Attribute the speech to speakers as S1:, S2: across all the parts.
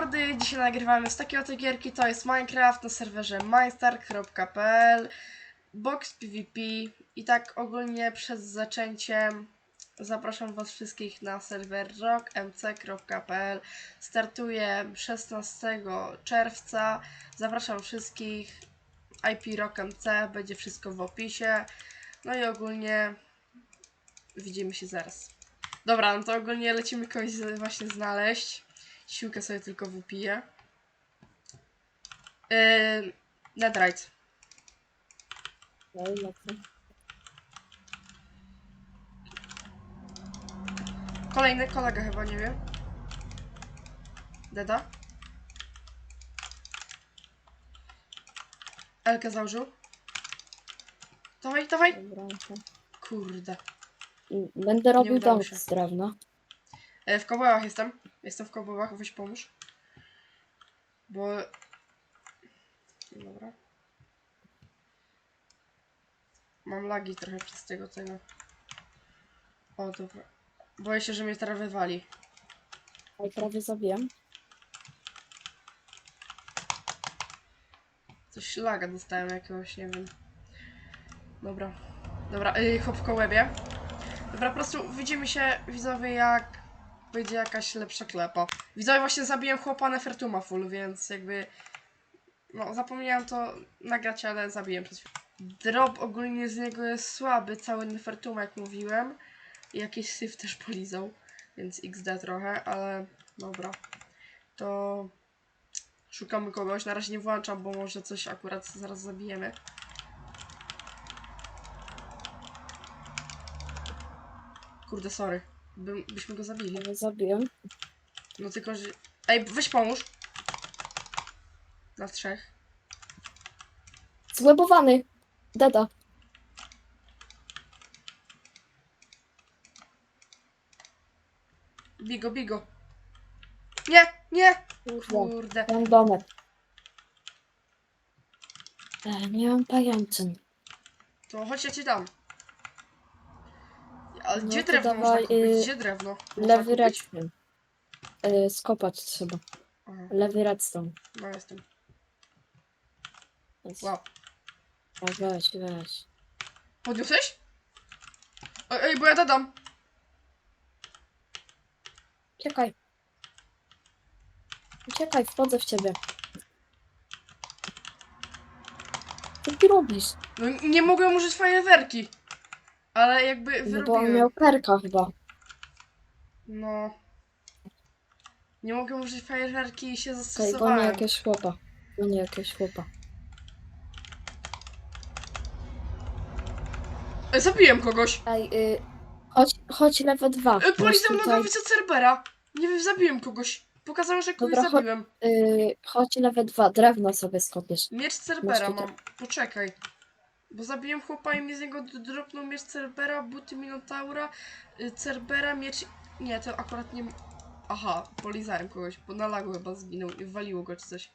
S1: mordy, dzisiaj nagrywamy z takiej oto gierki, to jest Minecraft na serwerze minestart.pl Box PvP i tak ogólnie przed zaczęciem zapraszam was wszystkich na serwer rockmc.pl Startuje 16 czerwca, zapraszam wszystkich IP rockmc, będzie wszystko w opisie no i ogólnie widzimy się zaraz. Dobra, no to ogólnie lecimy kogoś właśnie znaleźć. Siłkę sobie tylko wypiję. Yy, Netherite. Kolejny kolega chyba, nie wiem. Deda. Elkę założył. Dawaj, dawaj. Kurde.
S2: I Będę robił
S1: udało
S2: dom
S1: się.
S2: z drewna.
S1: E, w kobołach jestem. Jestem w kobołach, weź pomóż. Bo... Dobra. Mam lagi trochę przez tego tego. O, dobra. Boję się, że mnie teraz wywali.
S2: Oj, prawie zabiłem.
S1: Coś laga dostałem jakiegoś, nie wiem. Dobra. Dobra, yy, hop w kołebie. Dobra, po prostu widzimy się, widzowie, jak będzie jakaś lepsza klepa. Widzowie, właśnie zabiłem chłopa Nefertuma full, więc jakby... No, zapomniałem to nagrać, ale zabiłem przez. Drop ogólnie z niego jest słaby, cały Nefertum, jak mówiłem. I jakiś syf też polizał, więc XD trochę, ale dobra. To szukamy kogoś. Na razie nie włączam, bo może coś akurat zaraz zabijemy. Kurde, sorry. By, byśmy go zabili.
S2: Prawie zabiłem.
S1: No tylko, że... Ej, weź pomóż. Na trzech.
S2: Złebowany! Deda.
S1: Bigo, bigo. Nie, nie!
S2: Kurde. Mam domek. E, nie mam pajęczyn.
S1: To chodź, ja ci dam. Ale
S2: No
S1: gdzie
S2: to
S1: drewno
S2: dawaj,
S1: można kupić?
S2: y,
S1: Gdzie drewno? Można
S2: Lewy
S1: kupić?
S2: redstone. E, skopać trzeba.
S1: Aha,
S2: Lewy redstone.
S1: no jestem.
S2: Jest.
S1: Wow.
S2: A weź, weź.
S1: Podniosłeś? Ej, ej, bo ja dodam.
S2: Uciekaj. Uciekaj, wchodzę w ciebie. Co ty robisz?
S1: No nie mogłem użyć fajerwerki. Ale jakby
S2: No bo on
S1: wyrobiłem.
S2: miał perka chyba.
S1: No. Nie mogłem użyć fajerwerki i się
S2: Okej, gonię
S1: zastosowałem.
S2: jakiegoś chłopa. Gonię jakiegoś chłopa.
S1: Ej, zabiłem kogoś.
S2: Ej, y, chodź, chodź lewe dwa.
S1: Ej,
S2: Masz
S1: Polizał
S2: tutaj,
S1: nogawica Cerbera. Nie wiem, zabiłem kogoś. Pokazałem, że kogoś
S2: Dobra, chodź-
S1: zabiłem.
S2: y, chodź lewe dwa, drewno sobie skopiesz.
S1: Miecz Cerbera
S2: tutaj.
S1: mam. Poczekaj. Bo zabiłem chłopa i mi z niego dropnął miecz Cerbera, buty Minotaura, y, Cerbera, miecz... Nie, to akurat nie... Aha, polizałem kogoś, bo na lagu chyba zginął i waliło go czy coś.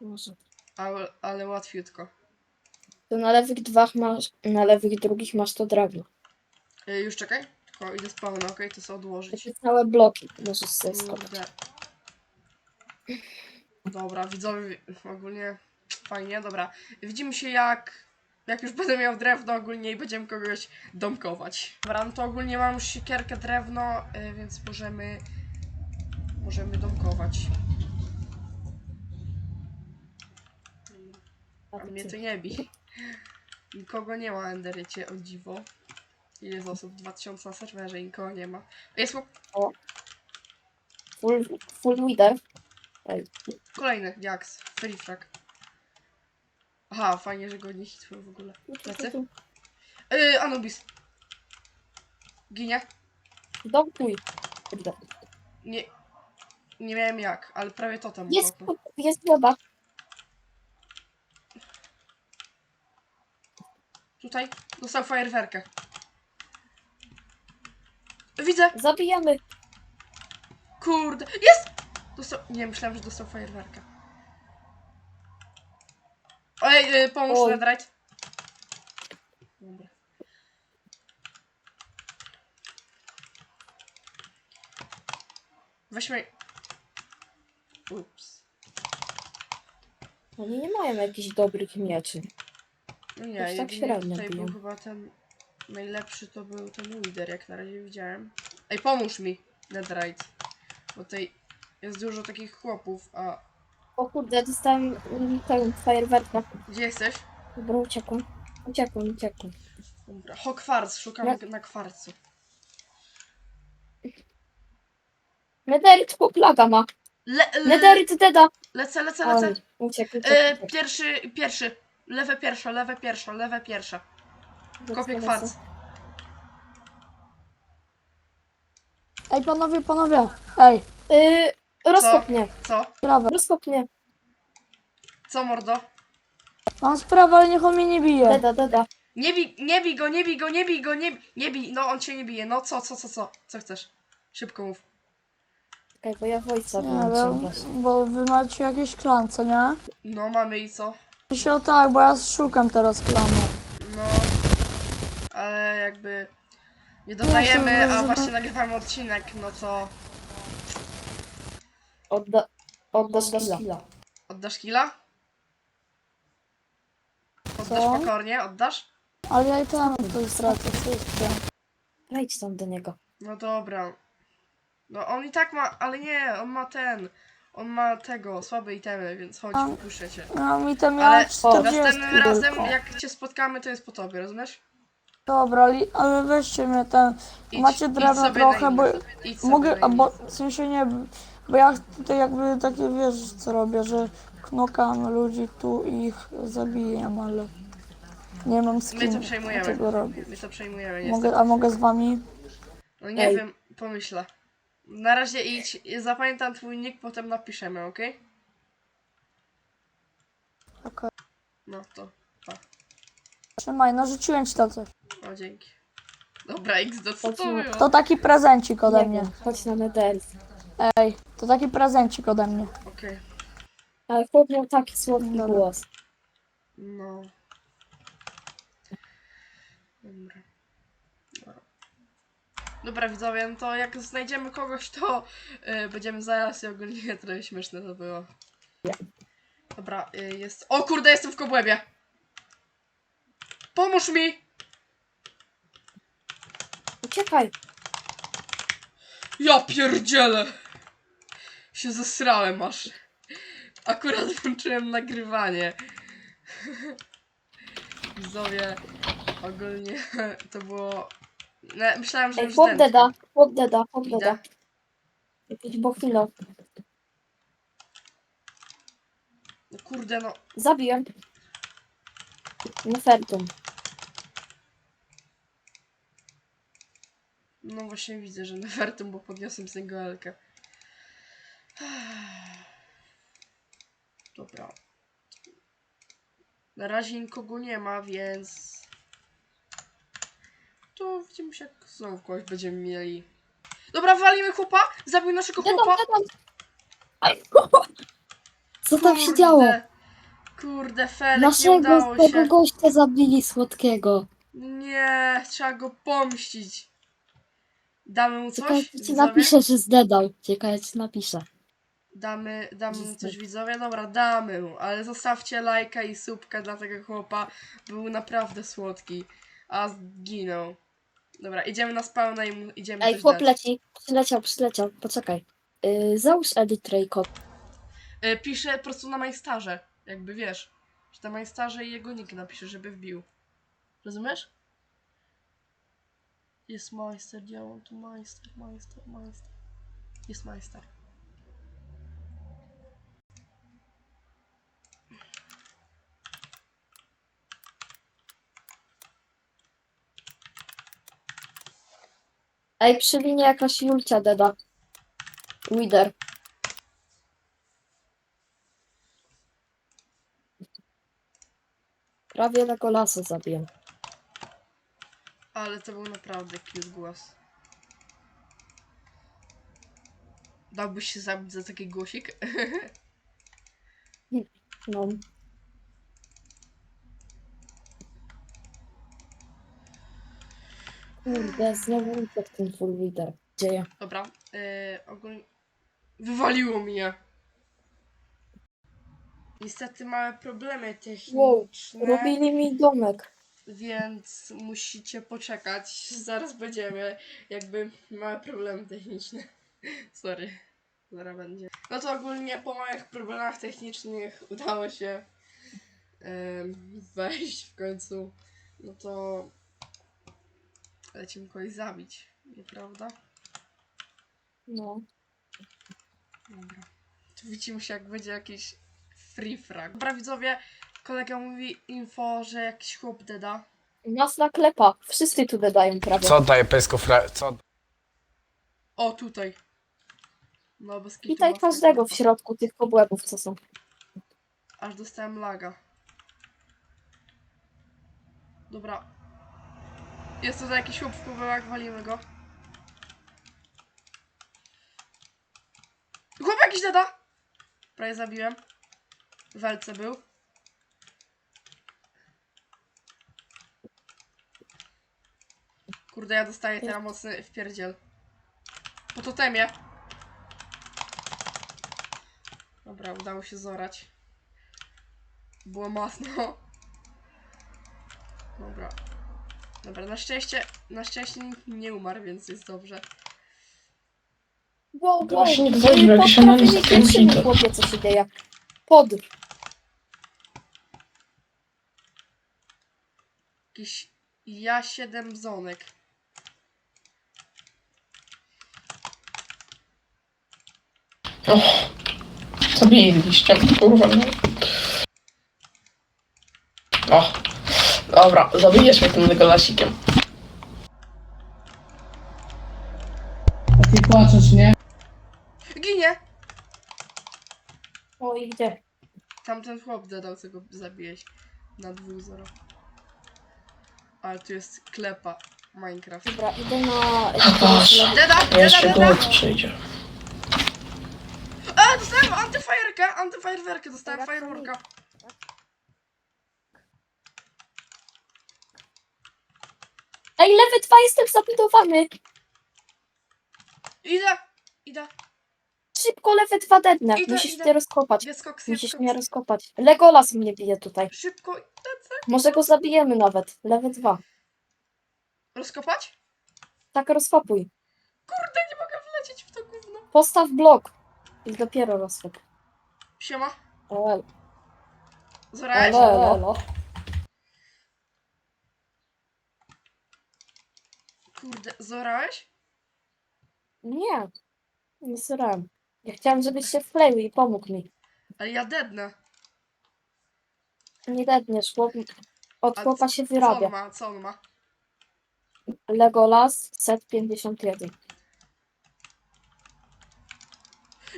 S2: Może.
S1: Ale, ale łatwiutko.
S2: To na lewych dwach masz, na lewych drugich masz to drewno.
S1: Y, już czekaj, tylko idę spawna, okej, to sobie odłożyć.
S2: Takie całe bloki możesz sobie skopać.
S1: Kurde. Dobra, widzowie, ogólnie fajnie, dobra. Widzimy się jak, jak już będę miał drewno ogólnie i będziemy kogoś domkować. Dobra, no to ogólnie mam już siekierkę drewno, y, więc możemy, możemy domkować. A mnie to nie bi. Nikogo nie ma Enderycie, o dziwo. Ile jest osób? 2000 na serwerze, nikogo nie ma. Jest chłop-
S2: Full, full wither. Ej,
S1: Kolejny, Jax, free frag. Aha, fajnie, że go nie hitłem w ogóle. Lecę? Yy, Anubis. Ginie?
S2: Kurde.
S1: Nie, nie miałem jak, ale prawie to tam
S2: Jest,
S1: było.
S2: jest głowa.
S1: Tutaj dostał fajerwerkę. Widzę!
S2: Zabijamy.
S1: Kurde! Jest! Dostał... Nie, myślałem, że dostał fajerwerkę. Ej, yy, pomóż,
S2: Oj.
S1: Dobra. Weźmy... Ups.
S2: Oni nie mają jakichś dobrych mieczy.
S1: No nie,
S2: Jakoś tak
S1: jedynie
S2: średnio
S1: tutaj był chyba ten najlepszy to był ten Wither, jak na razie widziałem. Ej, pomóż mi, Netherite. Bo tutaj jest dużo takich chłopów, a
S2: O kurde, dostałem mm, ten fajerwerka.
S1: gdzie jesteś?
S2: Dobra, uciekłem. Uciekłem, uciekłem.
S1: Dobra, ho, kwarc, szukamy na kwarcu.
S2: Nederit chłop laga ma.
S1: Le, le,
S2: Nederit deda.
S1: lecę, lecę, lecę.
S2: Uciekł, uciekł,
S1: E,
S2: uciekł.
S1: pierwszy, pierwszy. Lewe pierwsze, lewe pierwsze, lewe pierwsze. Kopię
S2: Lecę,
S1: kwarc.
S2: lecę.
S3: Ej, panowie, panowie. Ej,
S2: Yy, rozkop mnie,
S1: Co?
S3: sprawę.
S2: rozkop mnie.
S1: Co, mordo?
S3: Mam sprawę, ale niech on mnie nie bije.
S2: Deda, deda.
S1: Nie bij, nie bij go, nie bij go, nie bij go, nie, nie bij. No, on cię nie bije. No, co, co, co, co? Co chcesz? Szybko mów.
S2: Czekaj, bo ja wojca
S3: Nie wiem,
S2: właśnie.
S3: bo wy macie jakieś klan, co nie?
S1: No, mamy i co?
S3: Myślę, tak, bo ja szukam teraz klanu.
S1: No, ale jakby nie dodajemy, a właśnie nagrywamy odcinek, no to
S2: Odda, oddasz skilla.
S1: oddasz killa? Oddasz
S3: Co?
S1: pokornie, oddasz?
S3: Ale ja i tam to stracę wszystko.
S2: Wejdź tam do niego.
S1: No dobra. No on i tak ma, ale nie, on ma ten, on ma tego, słabe itemy, więc chodź,
S3: A.
S1: wypuszczę cię.
S3: No mi tam
S1: Ale
S3: miała 40
S1: następnym razem,
S3: tylko.
S1: jak cię spotkamy, to jest po tobie, rozumiesz?
S3: Dobra, li, ale weźcie mnie ten.
S1: Idź,
S3: Macie drewno trochę, bo.
S1: Idź sobie
S3: mogę,
S1: na inny.
S3: bo w sensie nie, bo ja tutaj jakby takie wiesz co robię, że knokam ludzi tu i ich zabijam, ale nie mam z
S1: My
S3: kim
S1: to przejmujemy.
S3: tego robić.
S1: My to przejmujemy, niestety.
S3: Mogę, a mogę z wami?
S1: No nie
S2: Ej.
S1: wiem, pomyślę. Na razie idź, zapamiętam twój nick, potem napiszemy, okej?
S3: Okej.
S1: No to,
S3: Trzymaj, narzuciłem ci to coś.
S1: o dzięki. Dobra, XD, co to
S2: Chodźmy.
S1: było?
S3: To taki prezencik ode
S2: Nie
S3: mnie.
S2: wiem, chodź na Nederit.
S3: Ej, to taki prezencik ode mnie.
S1: Okej,
S2: Ale chłop miał taki słodki
S3: Dobra.
S2: głos.
S1: no. Dobra. Dobra. Widzowie, no to jak znajdziemy kogoś, to y, będziemy zaraz i ogólnie trochę śmieszne to było. Dobra, y, jest... O kurde, jestem w kobłębie! Pomóż mi!
S2: Uciekaj.
S1: Ja pierdzielę! Się zesrałem aż. Akurat włączyłem nagrywanie. Widzowie, ogólnie to było... Ne, myślałem, że
S2: Ej,
S1: już
S2: chłop
S1: zdętkę.
S2: deda, chłop deda, chłop
S1: Idę.
S2: deda. Jakiś bochwilą.
S1: No kurde, no.
S2: Zabiłem. Nefertum.
S1: No właśnie widzę, że Nefertum, bo podniosłem z niego Elkę. Dobra. Na razie nikogo nie ma, więc... To widzimy się, jak znowu kogoś będziemy mieli. Dobra, walimy chłopa! Zabił naszego
S2: Dedam,
S1: chłopa!
S2: Aj, Co tam się działo?
S1: Kurde, Felek, nie
S2: Naszego
S1: udało
S2: tego
S1: się.
S2: gościa zabili słodkiego.
S1: Nie, trzeba go pomścić. Damy mu
S2: Czekaj,
S1: coś?
S2: ja ci
S1: widzowie?
S2: napiszę, że zdedał. Czekaj, ja ci napiszę.
S1: Damy, damy mu coś widzowie? Dobra, damy mu, ale zostawcie lajka i subka dla tego chłopa. Był naprawdę słodki, a zginął. Dobra, idziemy na spawna i mu idziemy
S2: Ej,
S1: coś
S2: chłop
S1: dać.
S2: leci. Przyleciał, przyleciał. Poczekaj. Yy, załóż edit Raycode.
S1: Y, Piszę po prostu na majstarze, jakby wiesz. Że na majstarze i jego nick napiszę, żeby wbił. Rozumiesz? Jest majster, działam tu majster, majster, majster. Jest majster.
S2: Ej, przy linie jakaś Julcia deda. Wider. Prawie Legolasa zabiję.
S1: Ale to był naprawdę cute głos. Dałbyś się zabić za taki głosik?
S2: No. Kurde, znowu uciekł ten full wider. Dzieje.
S1: Dobra, yy, ogólnie... Wywaliło mnie. Niestety mamy problemy
S2: Wow,
S1: techniczne,
S2: Robili mi domek.
S1: więc musicie poczekać. Zaraz będziemy, jakby mamy problemy techniczne. Sorry, zaraz będzie. No to ogólnie po małych problemach technicznych udało się em, wejść w końcu. No to lecimy kogoś zabić, nieprawda?
S2: No.
S1: Dobra. Tu widzimy się, jak będzie jakiś free frag. Dobra, widzowie, kolega mówi info, że jakiś chłop deda.
S2: Nas naklepa. Wszyscy tu dodają prawie.
S4: Co daje pesko fra... Co?
S1: O, tutaj. No, bez kitu
S2: Witaj każdego w środku tych kobłębów, co są.
S1: Aż dostałem laga. Dobra. Jest tutaj jakiś chłop w kubełach, walimy go. Chłop jakiś deda! Prawie zabiłem. W Elce był. Kurde, ja dostaję teraz mocny wpierdziel. Po totemie. Dobra, udało się zorać. Było mocno. Dobra. Dobra, na szczęście, na szczęście nikt nie umarł, więc jest dobrze.
S2: Wow, wow.
S5: Właśnie jak
S2: pod
S5: się
S2: chłopie, co się dzieje. Pod.
S1: Jakiś ja 7 zonek.
S5: Och, zabiliście, kurwa. No. O, dobra, zabijesz mnie tym Legolasikiem.
S6: A ty płaczesz, nie?
S1: Ginie!
S2: O, i gdzie?
S1: Tamten chłop dodał, co go zabiłeś. Na 2-0. Ale tu jest klepa. Minecraft.
S2: Dobra, idę na...
S5: Proszę.
S1: Deda! Deda!
S5: Jeszcze
S1: Deda!
S5: przyjdzie.
S1: A, dostałem antyfajerkę! Antyfajerwerkę dostałem,
S2: Dobra,
S1: fajerwerka.
S2: Ej, lewy 2 jestem zabudowany.
S1: Idę! Idę!
S2: Szybko lewy 2 dednę.
S1: Idę,
S2: Musisz
S1: idę.
S2: mnie rozkopać.
S1: Jest koks, jest
S2: Musisz
S1: koks.
S2: mnie rozkopać. Legolas mnie bije tutaj.
S1: Szybko, lecę.
S2: Może go zabijemy nawet. Lewy 2.
S1: Rozkopać?
S2: Tak rozkopuj.
S1: Kurde, nie mogę wlecieć w to gówno.
S2: Postaw blok. I dopiero rozkop.
S1: Siema.
S2: O,
S1: Zorałeś?
S2: elo, elo.
S1: Kurde, zorałeś?
S2: Nie. Nie srałem. Ja chciałam, żebyś się wkleił i pomógł mi.
S1: Ale ja dednę.
S2: Nie dedniesz, chłop... Od
S1: A
S2: chłopa się
S1: Co on
S2: wyrabia.
S1: ma? Co on ma?
S2: Legolas, set 51.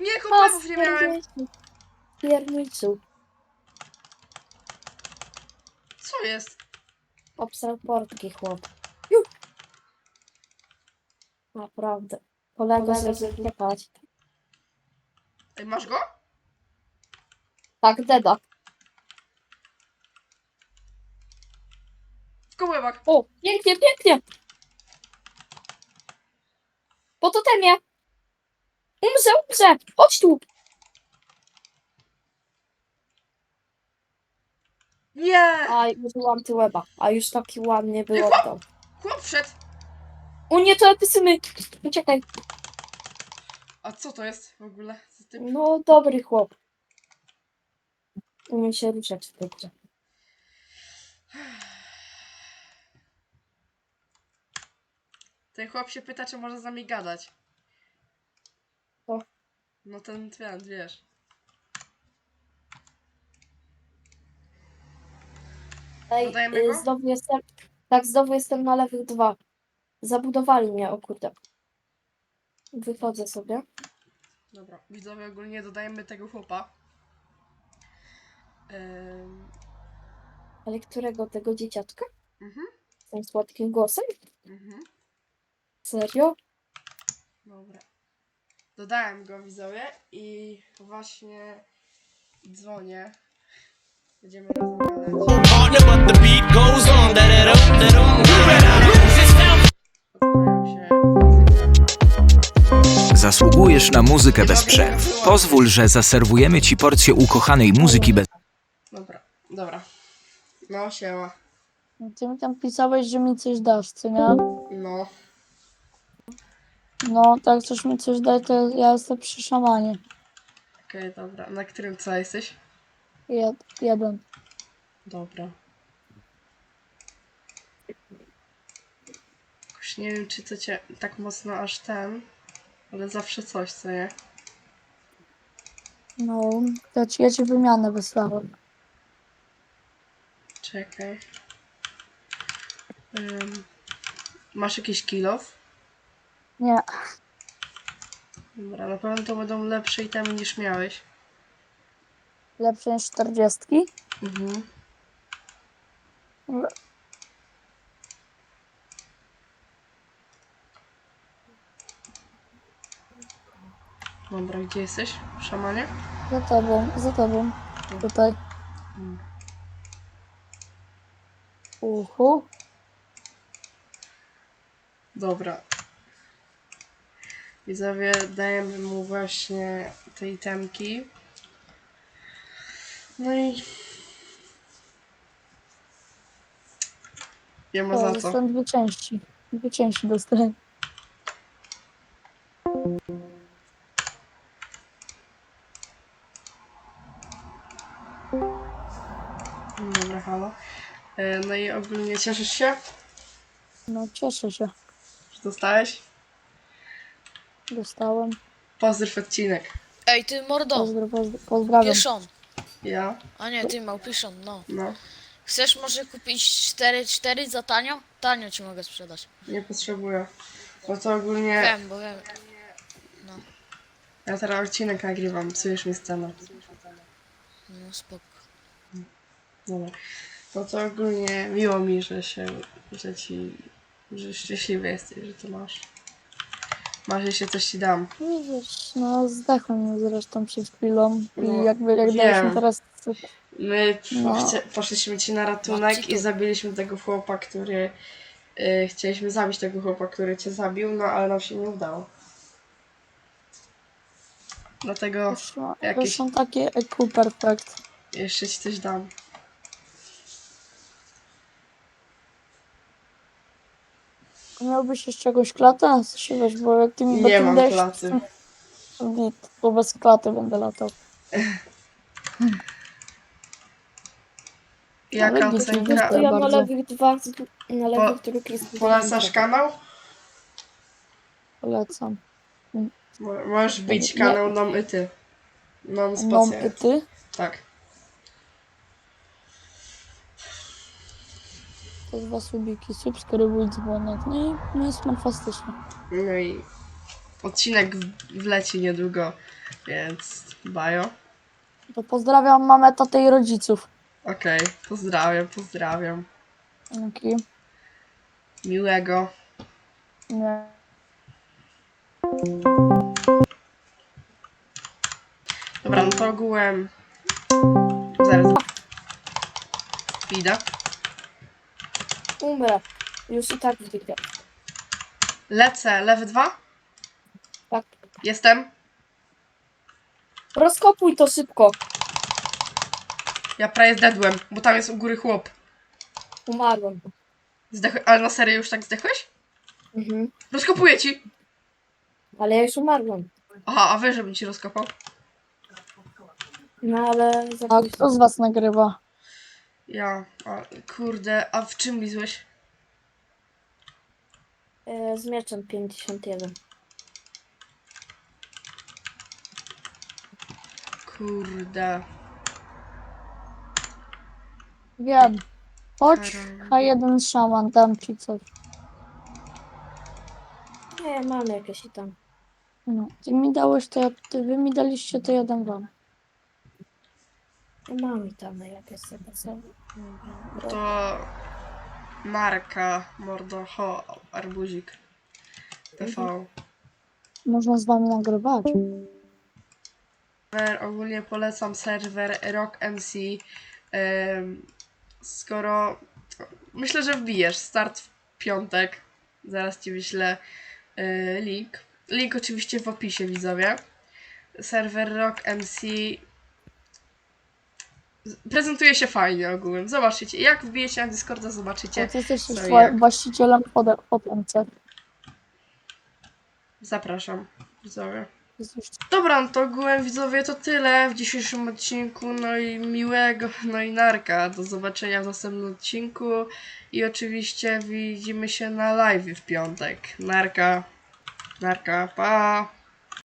S1: Nie,
S2: A,
S1: chłopów nie miałem.
S2: Pierniczył.
S1: Co jest?
S2: Obsrał portki chłop. Naprawdę. Kolego zrezygnować.
S1: Ej, masz go?
S2: Tak, deda.
S1: W.
S2: O, pięknie, pięknie. Po totemie. Umrze, umrze. Chodź tu.
S1: Nie!
S2: Aj, użyłam tyłeba. A już taki ładnie był oddał.
S1: Chłop wszedł.
S2: O nie, to episymy. Uciekaj.
S1: A co to jest w ogóle? Co ty...
S2: No, dobry chłop. Umie się ruszać w tej grze.
S1: Ten chłop się pyta, czy może z nami gadać.
S2: Co?
S1: No ten twend, wiesz.
S2: Ej,
S1: Dodajemy
S2: y,
S1: go?
S2: znowu jestem. Tak, znowu jestem na lewych dwa. Zabudowali mnie, o kurde. Wychodzę sobie.
S1: Dobra, widzowie ogólnie dodajemy tego chłopa. Ehm,
S2: Ale którego tego dzieciaczka?
S1: mhm,
S2: Z tym słodkim głosem?
S1: mhm.
S2: Serio?
S1: Dobra. Dodałem go widzowie i właśnie dzwonię. Będziemy razem gadać.
S7: partner, but the beat goes on. Da-da-dum, da-dum. Who better lose
S4: zasługujesz na muzykę bez przerw. Pozwól, że zaserwujemy ci porcję ukochanej muzyki bez
S1: Dobra, dobra. No, siema.
S3: Ty mi tam pisałeś, że mi coś dasz, co nie?
S1: No,
S3: No, tak chcesz mi coś dać, to ja jestem przy szamanie.
S1: okej, dobra. Na którym co jesteś?
S3: Jed, jeden.
S1: Dobra. Jakoś nie wiem, czy to cię tak mocno aż ten, ale zawsze coś, co nie?
S3: No, ja ci, ja ci wymianę wysłałem.
S1: Czekaj. Ym, masz jakiś kilof?
S3: Nie,
S1: Dobra, na pewno to będą lepsze itemy niż miałeś.
S3: lepsze niż 40.
S1: Mhm.
S3: Dobra,
S1: gdzie jesteś? Szamanie?
S3: Za tobą, za tobą. Tutaj.
S1: Mm.
S3: Uhu.
S1: Dobra. Widzowie, dajemy mu właśnie te itemki. No i... Nie ma
S3: O,
S1: za co.
S3: dwie części. Dwie części dostałem.
S1: E, No i ogólnie cieszysz się,
S3: No, cieszę się.
S1: że dostałeś?
S3: Dostałem.
S1: Pozdrów odcinek.
S8: Ej, ty mordo,
S3: Pozdro, pozdro, pozdrawiam.
S8: pieszon.
S1: Ja?
S8: A nie, ty małpiszon, no.
S1: No,
S8: Chcesz może kupić 4-4 za tanio? Tanio ci mogę sprzedać.
S1: nie potrzebuję. Bo to ogólnie...
S8: Wiem, bo wiem.
S1: Ja teraz odcinek nagrywam, psujesz mi scenę.
S8: No spoko.
S1: Dobra. No to ogólnie miło mi, że się, że ci, że szczęśliwy jesteś, że to masz. Masz jeszcze coś ci dam.
S3: Widzisz, no zdechłem zresztą przed chwilą. I
S1: No,
S3: jakby jak
S1: wiem.
S3: daliśmy teraz...
S1: My
S3: No.
S1: poszliśmy ci na ratunek i zabiliśmy tego chłopa, który... Y, chcieliśmy zabić tego chłopa, który cię zabił, no ale nam się nie udało. Dlatego
S3: To
S1: jakieś-
S3: są takie EQ perfect.
S1: jeszcze ci coś dam.
S3: Miałbyś jeszcze jakąś klatę? Słyszałeś, bo jak ty mi
S1: Nie mam
S3: dajesz-
S1: klaty.
S3: Git, bo bez klaty będę latał.
S1: Jaka
S3: widzicie,
S1: ocenka?
S3: widzicie.
S2: To ja na
S3: bardzo.
S2: lewych dwóch, na lewych jest
S1: Polecasz kanał?
S3: Polecam.
S1: Mo- Możesz bić
S3: Nie.
S1: kanał Nom i ty.
S3: Nom
S1: spacja.
S3: i ty?
S1: Tak.
S3: To dwa subiki, subskrybuj dzwonek. No i no jest fantastycznie.
S1: No i odcinek w- wleci niedługo, więc bajo.
S3: To pozdrawiam mamę, tatę i rodziców.
S1: Okej, pozdrawiam, pozdrawiam.
S3: Dzięki.
S1: Miłego.
S3: Nie.
S1: Dobra, no to ogółem... Zaraz. Idę.
S2: Umrę. Już i tak wyjdę.
S1: Lecę, lewy dwa.
S2: Tak.
S1: Jestem.
S2: Rozkopuj to szybko.
S1: Ja prawie zdedłem, bo tam jest u góry chłop.
S2: Umarłem.
S1: Zdech... Ale na serio już tak zdechłeś?
S2: Mhm.
S1: Rozkopuję ci.
S2: Ale ja już umarłem.
S1: Aha, a wy, żebym ci rozkopał?
S2: No ale
S3: A kto z was nagrywa?
S1: Ja, a, kurde, a w czym lizłeś?
S2: E, z mieczem 51.
S1: Kurde.
S3: Wiem. Chodź,
S1: Karol.
S3: H1 szaman, dam ci coś.
S2: Nie, mam jakieś i tam.
S3: No, ty mi dałeś to, ja, ty, wy mi daliście, to ja dam wam.
S2: No, mam i tam jakieś sobie sobie.
S1: To marka mordo ho arbuzik. TV.
S3: Można z wami nagrywać.
S1: Serwer, ogólnie polecam serwer Rock MC. skoro myślę, że wbijesz start w piątek. Zaraz ci wyślę e, link. Link oczywiście w opisie, widzowie. Serwer Rock MC prezentuje się fajnie ogółem. Zobaczycie. Jak wbijecie na Discorda, zobaczycie.
S3: Ty jesteś
S1: co jak.
S3: właścicielem pod, pod MC.
S1: Zapraszam, widzowie.
S3: Jesteś
S1: Dobra, no to ogółem widzowie to tyle w dzisiejszym odcinku. No i miłego, no i narka. Do zobaczenia w następnym odcinku. I oczywiście widzimy się na live w piątek. Narka. Narka, pa.